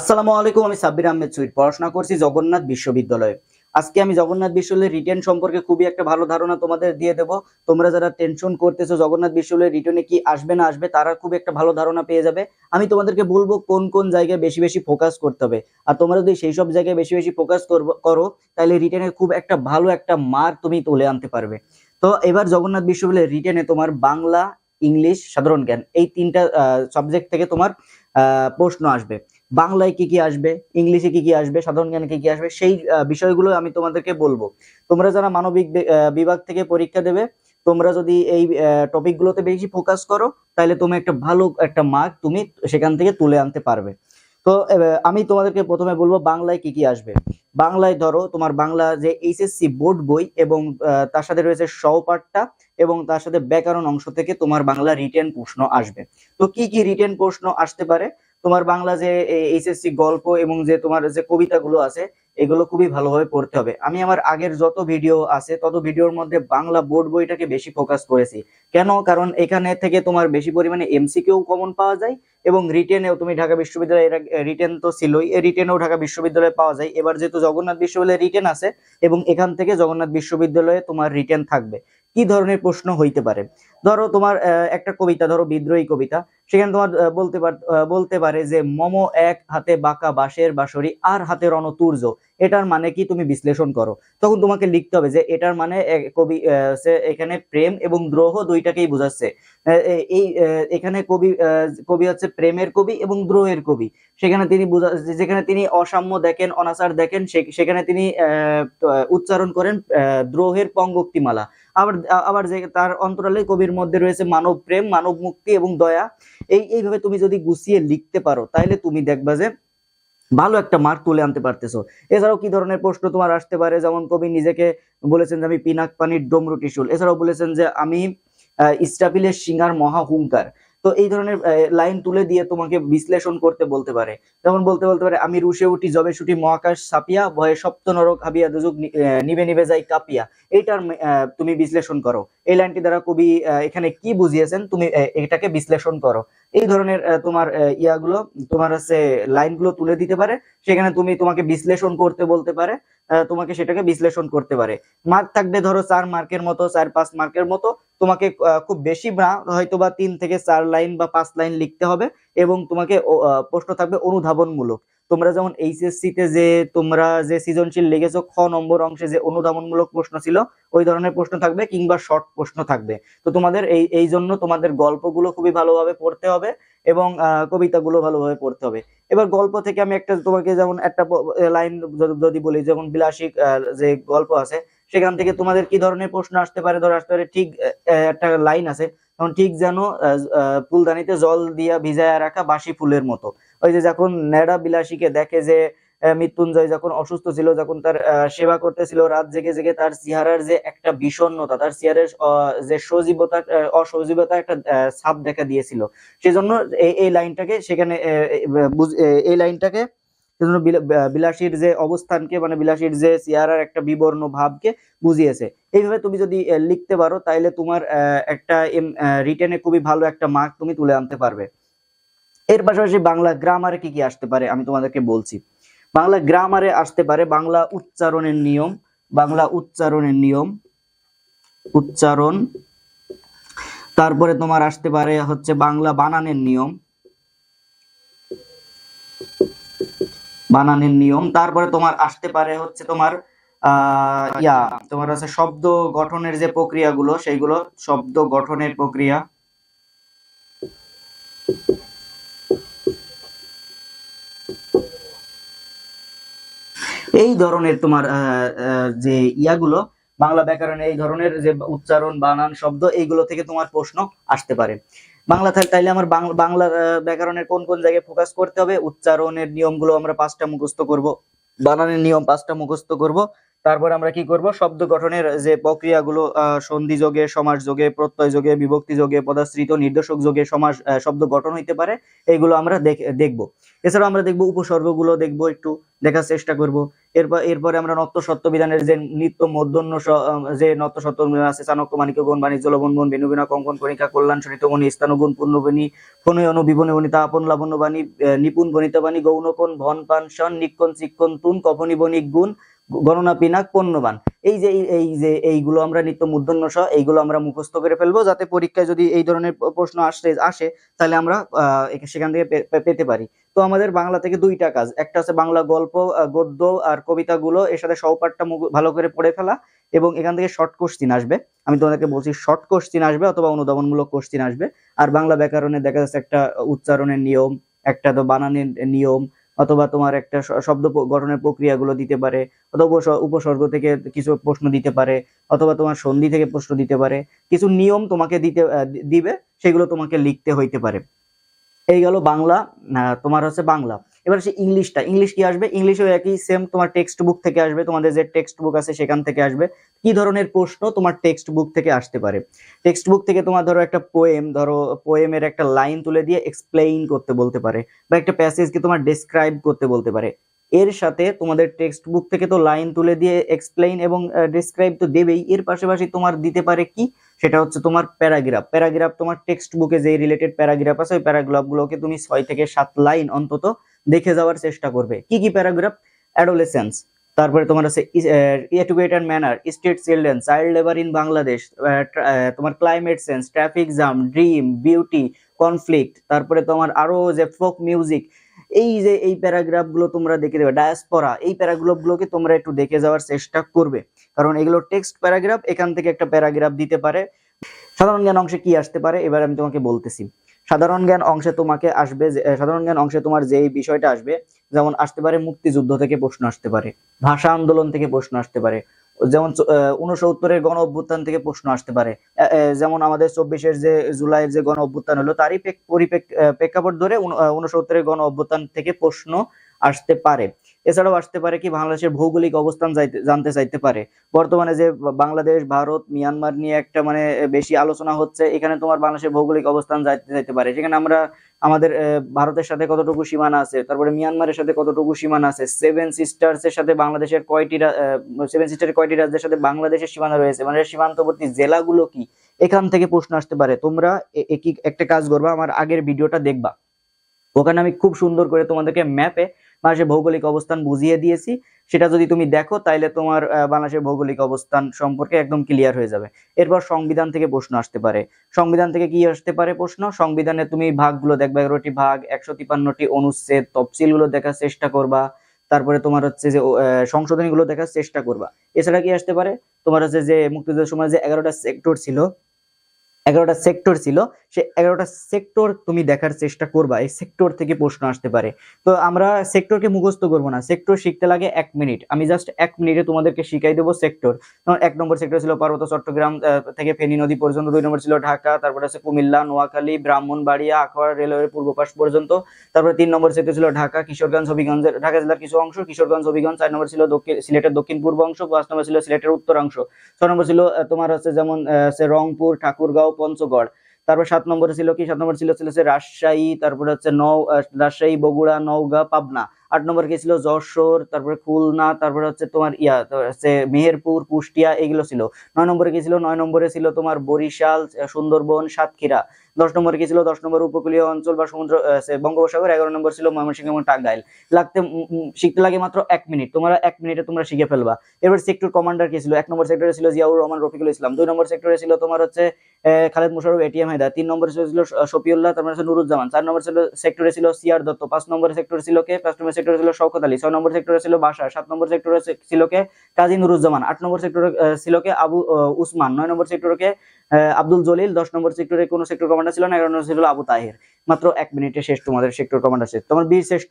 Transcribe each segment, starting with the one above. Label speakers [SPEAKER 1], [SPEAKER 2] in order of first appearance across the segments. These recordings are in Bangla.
[SPEAKER 1] আসসালামু আলাইকুম, আমি সাব্বির আহমেদ সুইট। পড়াশোনা করছি জগন্নাথ বিশ্ববিদ্যালয়ে। আজকে আমি জগন্নাথ বিশ্ববিদ্যালয়ের রিটেন সম্পর্কে খুবই একটা ভালো ধারণা তোমাদের দিয়ে দেবো। তোমরা যারা টেনশন করতেছো জগন্নাথ বিশ্ববিদ্যালয়ের রিটেনে কি আসবে না আসবে, তারা খুব একটা ভালো ধারণা পেয়ে যাবে। আমি তোমাদেরকে বলব কোন কোন জায়গায় বেশি বেশি ফোকাস করতে হবে। আর তোমরা যদি সেই সব জায়গায় বেশি বেশি ফোকাস করো, তাহলে রিটেনের খুব একটা ভালো একটা মার্ক তুমি তুলে আনতে পারবে। তো এবার জগন্নাথ বিশ্ববিদ্যালয়ের রিটেনে তোমার বাংলা, ইংলিশ, সাধারণ জ্ঞান, এই তিনটা সাবজেক্ট থেকে তোমার প্রশ্ন আসবে। বাংলায় কি কি আসবে, ইংলিশে কি কি আসবে, সাধারণ জ্ঞানে কি কি আসবে, সেই বিষয়গুলো আমি তোমাদেরকে বলব। তোমরা যারা মানবিক বিভাগ থেকে পরীক্ষা দেবে, তোমরা যদি এই টপিক গুলোতে বেশি ফোকাস করো, তাহলে তুমি একটা ভালো একটা মার্ক তুমি সেখান থেকে তুলে আনতে পারবে। তো আমি তোমাদেরকে প্রথমে বলব বাংলায় কি কি আসবে। বাংলায় ধরো তোমার বাংলা যে এইচএসসি বোর্ড বই এবং তার সাথে রয়েছে সহপাঠটা এবং তার সাথে ব্যাকরণ অংশ থেকে তোমার বাংলা রিটেন প্রশ্ন আসবে। তো কি কি রিটেন প্রশ্ন আসতে পারে? তোমার বাংলা যে এইচএসসি গল্প এবং যে তোমার যে কবিতাগুলো আছে, এগুলো খুবই ভালোভাবে পড়তে হবে। আমি আমার আগের যত ভিডিও আছে, তত ভিডিওর মধ্যে বাংলা বোর্ড বইটাকে বেশি ফোকাস করেছি। কেন? কারণ এখানে থেকে তোমার বেশি পরিমাণে এমসিকিউ কমন পাওয়া যায় এবং রিটেনেও তুমি ঢাকা বিশ্ববিদ্যালয়ে রিটেন তো ছিলই। রিটেনেও ঢাকা বিশ্ববিদ্যালয়ে পাওয়া যায়। এবার যেহেতু জগন্নাথ বিশ্ববিদ্যালয়ে রিটেন আছে এবং এখান থেকে জগন্নাথ বিশ্ববিদ্যালয়ে তোমার রিটেন থাকবে। কি ধরনের প্রশ্ন হইতে পারে? ধরো তোমার একটা কবিতা, ধরো বিদ্রোহী কবিতা, সেখানে তোমার বলতে পার বলতে পারে যে মম এক হাতে বাঁকা বাঁশের বাঁশরি, আর হাতে রণতুর্য, এটার মানে কি তুমি বিশ্লেষণ করো? তখন তোমাকে লিখতে হবে যে এটার মানে কবি এখানে প্রেম এবং দ্রোহ দুইটাকেই বোঝাচ্ছে। এই এখানে কবি কবি হচ্ছে প্রেমের কবি এবং দ্রোহের কবি। সেখানে তিনি বুঝা, যেখানে তিনি অসাম্য দেখেন, অনাচার দেখেন সেখানে তিনি উচ্চারণ করেন দ্রোহের পঙ্গক্তিমালা। আবার আবার যে তার অন্তরালে কবির মধ্যে রয়েছে মানব প্রেম, মানব মুক্তি এবং দয়া। এই, এইভাবে তুমি যদি গুছিয়ে লিখতে পারো তাহলে তুমি দেখবা যে ভালো একটা মার্ক তুলে আনতে পারতেছো। এছাড়াও কি ধরনের প্রশ্ন তোমার আসতে পারে? যেমন কবি নিজেকে বলেছেন যে, আমি পিনাক পানির ডমরু টিসুল এছাড়াও বলেছেন যে, আমি ইস্টাপিলের সিঙ্গার মহা হুঙ্কার। তো এই ধরনের লাইন তুলে দিয়ে তোমাকে বিশ্লেষণ করতে বলতে পারে। যেমন বলতে বলতে পারে আমি রুশে উঠি জবে ছুটি মহাকাশ ছাপিয়া ভয়ে সপ্ত নরক হাবিয়া আহ, নিবে নিবে যাই কাঁপিয়া। এইটার তুমি বিশ্লেষণ করো। এই লাইনটি দ্বারা কবি এখানে কি বুঝিয়েছেন তুমি এটাকে বিশ্লেষণ করো। এই ধরনের তোমার ইয়াগুলো তোমার হচ্ছে লাইনগুলো তুলে দিতে পারে। সেখানে তুমি তোমাকে বিশ্লেষণ করতে বলতে পারে। তোমাকে সেটাকে বিশ্লেষণ করতে পারে। মার্ক থাকবে ধরো চার মার্কের মতো, চার পাঁচ মার্কের মতো। তোমাকে খুব বেশি না হয়তো বা তিন থেকে চার লাইন বা পাঁচ লাইন লিখতে হবে এবং তোমাকে প্রশ্ন থাকবে অনুধাবনমূলক। তোমরা যেমন এইচএসসি তে যে তোমরা যে সৃজনশীল লিখেছো খ নম্বর অংশে যে অনুধাবনমূলক প্রশ্ন ছিল ওই ধরনের প্রশ্ন থাকবে কিংবা শর্ট প্রশ্ন থাকবে। তো তোমাদের এই এই জন্য তোমাদের গল্পগুলো খুবই ভালোভাবে পড়তে হবে এবং কবিতাগুলো ভালোভাবে পড়তে হবে। এবার গল্প থেকে আমি একটা তোমাকে যেমন একটা লাইন যদি বলি যেমন বিলাসী আহ, যে গল্প আছে সেখান থেকে তোমাদের কি ধরনের প্রশ্ন আসতে পারে? ধরো আসতে পারে ঠিক একটা লাইন আছে তখন ঠিক যেন ফুলদানিতে জল দিয়া ভিজায় রাখা বাসি ফুলের মতো। ওই যে যখন নেড়া বিলাসীকে দেখে যে মৃত্যুঞ্জয় যখন অসুস্থ ছিল, যখন তার সেবা করতেছিল, রাত জেগে জেগে তার চেহারার যে একটা বিষণ্ণতা, তার চেহারের যে সজীবতা অসজীবতা একটা ছাপ দেখা দিয়েছিল। সেজন্য এই লাইনটাকে সেখানে এই লাইনটাকে সেজন্য বিলাসীর যে অবস্থানকে মানে বিলাসীর যে চেহারার একটা বিবর্ণ ভাবকে বুঝিয়েছে। এইভাবে তুমি যদি লিখতে পারো তাহলে তোমার একটা রিটেনে খুবই ভালো একটা মার্ক তুমি তুলে আনতে পারবে। এর পাশাপাশি বাংলা গ্রামারে কি কি আসতে পারে আমি তোমাদেরকে বলছি। বাংলা গ্রামারে আসতে পারে বাংলা উচ্চারণের নিয়ম, বাংলা উচ্চারণের নিয়ম, উচ্চারণ, তারপরে তোমার আসতে পারে হচ্ছে বাংলা বানানের নিয়ম বানানের নিয়ম, তারপরে তোমার আসতে পারে হচ্ছে তোমার, আহ, ইয়া, তোমার আছে শব্দ গঠনের যে প্রক্রিয়াগুলো, সেইগুলো শব্দ গঠনের প্রক্রিয়া এই ধরনের তোমার যে ইয়াগুলো, বাংলা ব্যাকরণে এই ধরনের যে উচ্চারণ, বানান, শব্দ, এইগুলো থেকে তোমার প্রশ্ন আসতে পারে। বাংলা থাক, তাইলে আমার বাংলা ব্যাকরণের কোন কোন জায়গায় ফোকাস করতে হবে? উচ্চারণের নিয়মগুলো আমরা পাঁচটা মুখস্থ করব, বানানের নিয়ম পাঁচটা মুখস্থ করব। তারপর আমরা কি করব? শব্দ গঠনের যে প্রক্রিয়াগুলো সন্ধি যোগে, সমাস যোগে, প্রত্যয় যোগে, বিভক্তি যোগে, পদাশ্রিত নির্দেশক যোগে, সমাস শব্দ গঠন হইতে পারে, এইগুলো আমরা দেখ- দেখব। এছাড়াও আমরা দেখব উপসর্গগুলো দেখব, একটু দেখার চেষ্টা করব। এরপর, এরপরে আমরা নত্য বিধানের যে নিত্য মধ্যন্য যে নত্য সত্য বিধান আছে, চাণক্য মানিক্য গুণ, বাণিজ্য, লবণ, গুণ, বেনু, বিনা, কঙ্কন, কণিকা, কল্যাণ সরিত গুণ, স্থান, গুণ পূর্ণবনী ফণী, অনু বিবনী বনিতা আপন, লাবণ্য, বাণী নিপুণ বনিতা বাণী গৌণকোণ ভন, পান শন নিক্ষণ, চিক্ষণ, তুন কপনি বণিক, গুণ গণনা পিনাক পণ্যবান। এই যে, এই- যে, এইগুলো আমরা নিত্য মূর্ধন্য সহ এইগুলো আমরা মুখস্থ করে ফেলব যাতে পরীক্ষায় যদি এই ধরনের প্রশ্ন আসে আসে, তাহলে আমরা সেখান থেকে পেতে পারি। তো আমাদের বাংলা থেকে দুইটা কাজ। একটা আছে বাংলা গল্প গদ্য আর কবিতাগুলো এর সাথে সহপাঠটা ভালো করে পড়ে ফেলা এবং এখান থেকে শর্ট কোশ্চিন আসবে। আমি তোমাদেরকে বলছি শর্ট কোশ্চিন আসবে অথবা অনুধাবনমূলক কোশ্চিন আসবে। আর বাংলা ব্যাকরণে দেখা যাচ্ছে একটা উচ্চারণের নিয়ম, একটা তো বানানের নিয়ম অথবা তোমার একটা শব্দ গঠনের প্রক্রিয়াগুলো দিতে পারে, অথবা উপস- উপসর্গ থেকে কিছু প্রশ্ন দিতে পারে, অথবা তোমার সন্ধি থেকে প্রশ্ন দিতে পারে, কিছু নিয়ম তোমাকে দিতে দিবে, সেগুলো তোমাকে লিখতে হইতে পারে। এই গেল বাংলা তোমার হচ্ছে বাংলা। এবার হচ্ছে ইংলিশটা, ইংলিশ কি আসবে? ইংলিশও একই সেম তোমার টেক্সট বুক থেকে আসবে, তোমাদের যে টেক্সট বুক আছে সেখান থেকে আসবে। কি ধরনের প্রশ্ন তোমার টেক্সট বুক থেকে আসতে পারে? টেক্সট বুক থেকে তোমার ধরো একটা পোয়েম ধরো পোয়েমের একটা লাইন তুলে দিয়ে এক্সপ্লেইন করতে বলতে পারে বা একটা প্যাসেজকে তোমার ডেসক্রাইব করতে বলতে পারে। এর সাথে তোমাদের টেক্সট বুক থেকে তো লাইন তুলে দিয়ে এক্সপ্লেইন এবং ডেসক্রাইব তো দেবেই। এর পাশাপাশি তোমার দিতে পারে কি? সেটা হচ্ছে তোমার প্যারাগ্রাফ প্যারাগ্রাফ তোমার টেক্সট বুকে যে রিলেটেড প্যারাগ্রাফ আছে, ওই প্যারাগ্রাফগুলোকে তুমি ছয় থেকে সাত লাইন অন্তত দেখে যাওয়ার চেষ্টা করবে। কি কি প্যারাগ্রাফ অ্যাডোলেসেন্স তারপরে তোমার আছে educated manner state children child labour in Bangladesh তোমার climate sense traffic jam dream beauty conflict তারপরে তোমার আরও যে ফোক মিউজিক এই যে, এই প্যারাগ্রাফগুলো তোমরা দেখে দেবে ডায়াসপোরা এই প্যারাগ্রাফ গুলোকে তোমরা একটু দেখে যাওয়ার চেষ্টা করবে। কারণ এগুলো টেক্সট প্যারাগ্রাফ এখান থেকে একটা প্যারাগ্রাফ দিতে পারে। সাধারণ জ্ঞান অংশে কি আসতে পারে? এবার আমি তোমাকে বলতেছি। সাধারণ জ্ঞান অংশে তোমাকে আসবে সাধারণ জ্ঞান অংশে তোমার যেই বিষয়টা আসবে, যেমন আসতে পারে মুক্তিযুদ্ধ থেকে প্রশ্ন আসতে পারে, ভাষা আন্দোলন থেকে প্রশ্ন আসতে পারে, যেমন উনসত্তরের গণ অভ্যুত্থান থেকে প্রশ্ন আসতে পারে যেমন আমাদের চব্বিশের যে জুলাইয়ের যে গণ অভ্যুত্থান হলো, তারই পরিপ্রেক্ষাপট ধরে উনসত্তরের গণ অভ্যুত্থান থেকে প্রশ্ন আসতে পারে। এছাড়াও আসতে পারে কি বাংলাদেশের ভৌগোলিক অবস্থান জানতে চাইতে পারে। বর্তমানে যে বাংলাদেশ, ভারত, মিয়ানমার নিয়ে একটা মানে বেশি আলোচনা হচ্ছে, এখানে তোমার বাংলাদেশের ভৌগোলিক অবস্থান যাইতে চাইতে পারে। সেখানে আমরা আমাদের ভারতের সাথে কতটুকু সীমানা আছে, তারপরে মিয়ানমারের সাথে কতটুকু সীমানা আছে, সেভেন সিস্টার্স এর সাথে বাংলাদেশের কয়টি সেভেন সিস্টার কয়টি রাজ্যের সাথে বাংলাদেশের সীমানা রয়েছে মানে সীমান্তবর্তী জেলাগুলো কি? এখান থেকে প্রশ্ন আসতে পারে। তোমরা একটা কাজ করবা, আমার আগের ভিডিওটা দেখবা। ওখানে আমি খুব সুন্দর করে তোমাদেরকে ম্যাপে বাংলাদেশের ভৌগোলিক অবস্থান বুঝিয়ে দিয়েছি। সেটা যদি তুমি দেখো, তাইলে তোমার বাংলাদেশের ভৌগোলিক অবস্থান সম্পর্কে একদম ক্লিয়ার হয়ে যাবে। এরপর সংবিধান থেকে প্রশ্ন আসতে পারে। সংবিধান থেকে কি আসতে পারে প্রশ্ন? সংবিধানে তুমি ভাগগুলো দেখবে, এগারোটি ভাগ, একশো তিপান্নটি অনুচ্ছেদ, তফসিলগুলো দেখার চেষ্টা করবা। তারপরে তোমার হচ্ছে যে সংশোধনী গুলো দেখার চেষ্টা করবা। এছাড়া কি আসতে পারে? তোমার হচ্ছে যে, মুক্তিযুদ্ধের সময় যে এগারোটা সেক্টর ছিল, এগারোটা সেক্টর ছিল সে এগারোটা সেক্টর তুমি দেখার চেষ্টা করবা, এই সেক্টর থেকে প্রশ্ন আসতে পারে। তো আমরা সেক্টরকে মুখস্থ করব না সেক্টর শিখতে লাগে এক মিনিট আমি জাস্ট এক মিনিটে তোমাদেরকে শিখাই দেবো সেক্টর এক নম্বর সেক্টর ছিল পার্বত্য চট্টগ্রাম থেকে ফেনী নদী পর্যন্ত, দুই নম্বর ছিল ঢাকা, তারপরে আছে কুমিল্লা, নোয়াখালী, ব্রাহ্মণবাড়িয়া আখাউড়া রেলওয়ের পূর্ব পাশ পর্যন্ত। তারপরে তিন নম্বর সেক্টর ছিল ঢাকা, কিশোরগঞ্জ, হবিগঞ্জের, ঢাকা জেলার কিছু অংশ, কিশোরগঞ্জ, হবিগঞ্জ। চার নম্বর ছিল দক্ষিণ, সিলেটের দক্ষিণ পূর্ব অংশ, পাঁচ নম্বর ছিল সিলেটের উত্তরাংশ। ছয় নম্বর ছিল তোমার হচ্ছে যেমন রংপুর, ঠাকুরগাঁও, পঞ্চগড়। তারপর সাত নম্বরে ছিল কি? সাত নম্বর ছিল ছিল রাজশাহী তারপর হচ্ছে আহ, রাজশাহী বগুড়া নওগাঁ পাবনা। আট নম্বর কি ছিল? যশোর, তারপরে খুলনা, তারপরে হচ্ছে তোমার ইয়া হচ্ছে মেহেরপুর, কুষ্টিয়া এগুলো ছিল। নয় নম্বরে কি ছিল? নয় নম্বরে ছিল তোমার বরিশাল, সুন্দরবন, সাতক্ষীরা। দশ নম্বরে কি ছিল? দশ নম্বর উপকূলীয় অঞ্চল বা সমুদ্র বঙ্গোপসাগর। এগারো নম্বর ছিল ময়মনসিংহ এবং টাঙ্গাইল। লাগতে শিখতে লাগে মাত্র এক মিনিট। তোমরা এক মিনিটে তোমরা শিখে ফেলবা। এবার সেক্টর কমান্ডার কি ছিল? এক নম্বর সেক্টরে ছিল জিয়াউর রহমান, রফিকুল ইসলাম। দুই নম্বর সেক্টরে ছিল তোমার হচ্ছে খালেদ মুশারফ এটিএম হায়দা তিন নম্বরে ছিল শফিউল্লাহ, তারপরে নুরুজ্জামান। চার নম্বর ছিল সেক্টরে ছিল সিআর দত্ত। পাঁচ নম্বর সেক্টরে ছিল কে? পাঁচ নম্বর সেক্টরে ছিল শওকত আলী, ছয় নম্বর সেক্টরে ছিল বাসা সাত নম্বর সেক্টরে ছিল কে? কাজী নুরুজ্জামান, আট নম্বর সেক্টরে ছিল কে? আবু উসমান, নয় নম্বর সেক্টরে কে? আব্দুল জলিল, দশ নম্বর সেক্টরে কোনো সেক্টর কমান্ডার ছিল না, এগারো নম্বর ছিল আবু তাহের। মাত্র এক মিনিটে শেষ তোমাদের সেক্টর কমান্ডার শেষ। তোমার বীর শ্রেষ্ঠ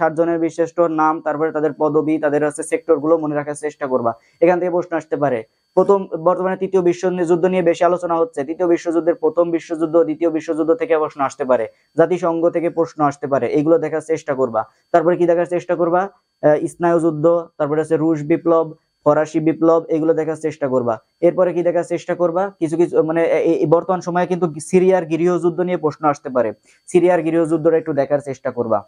[SPEAKER 1] ষাট জনের বীর শ্রেষ্ঠ নাম, তারপরে তাদের পদবি, তাদের হচ্ছে সেক্টরগুলো মনে রাখার চেষ্টা করবা। এখান থেকে প্রশ্ন আসতে পারে প্রথম বর্তমানে তৃতীয় বিশ্ব যুদ্ধ নিয়ে বেশি আলোচনা হচ্ছে। তৃতীয় বিশ্বযুদ্ধের প্রথম বিশ্বযুদ্ধ, দ্বিতীয় বিশ্বযুদ্ধ থেকে প্রশ্ন আসতে পারে। জাতিসংঘ থেকে প্রশ্ন আসতে পারে। এগুলো দেখার চেষ্টা করবা। তারপরে কি দেখার চেষ্টা করবা? স্নায়ু যুদ্ধ তারপরে আছে রুশ বিপ্লব, ফরাসি বিপ্লব, এগুলো দেখার চেষ্টা করবা। এরপরে কি দেখার চেষ্টা করবা? কিছু কিছু মানে বর্তমান সময়ে কিন্তু সিরিয়ার গৃহযুদ্ধ নিয়ে প্রশ্ন আসতে পারে। সিরিয়ার গৃহযুদ্ধটা একটু দেখার চেষ্টা করবা।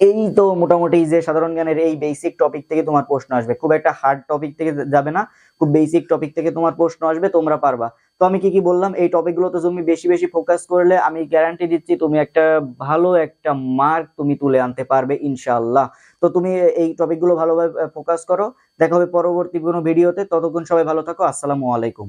[SPEAKER 1] এই তো মোটামুটি যে সাধারণ জ্ঞানের এই বেসিক টপিক থেকে তোমার প্রশ্ন আসবে। খুব একটা হার্ড টপিক থেকে যাবে না, খুব বেসিক টপিক থেকে তোমার প্রশ্ন আসবে, তোমরা পারবা। তো আমি কি কি বললাম, এই টপিকগুলোতে তুমি বেশি বেশি ফোকাস করলে আমি গ্যারান্টি দিচ্ছি তুমি একটা ভালো একটা মার্ক তুমি তুলে আনতে পারবে ইনশাআল্লাহ। তো তুমি এই টপিকগুলো ভালোভাবে ফোকাস করো। দেখা হবে পরবর্তী কোনো ভিডিওতে ততক্ষণ সবাই ভালো থাকো। আসসালামু আলাইকুম।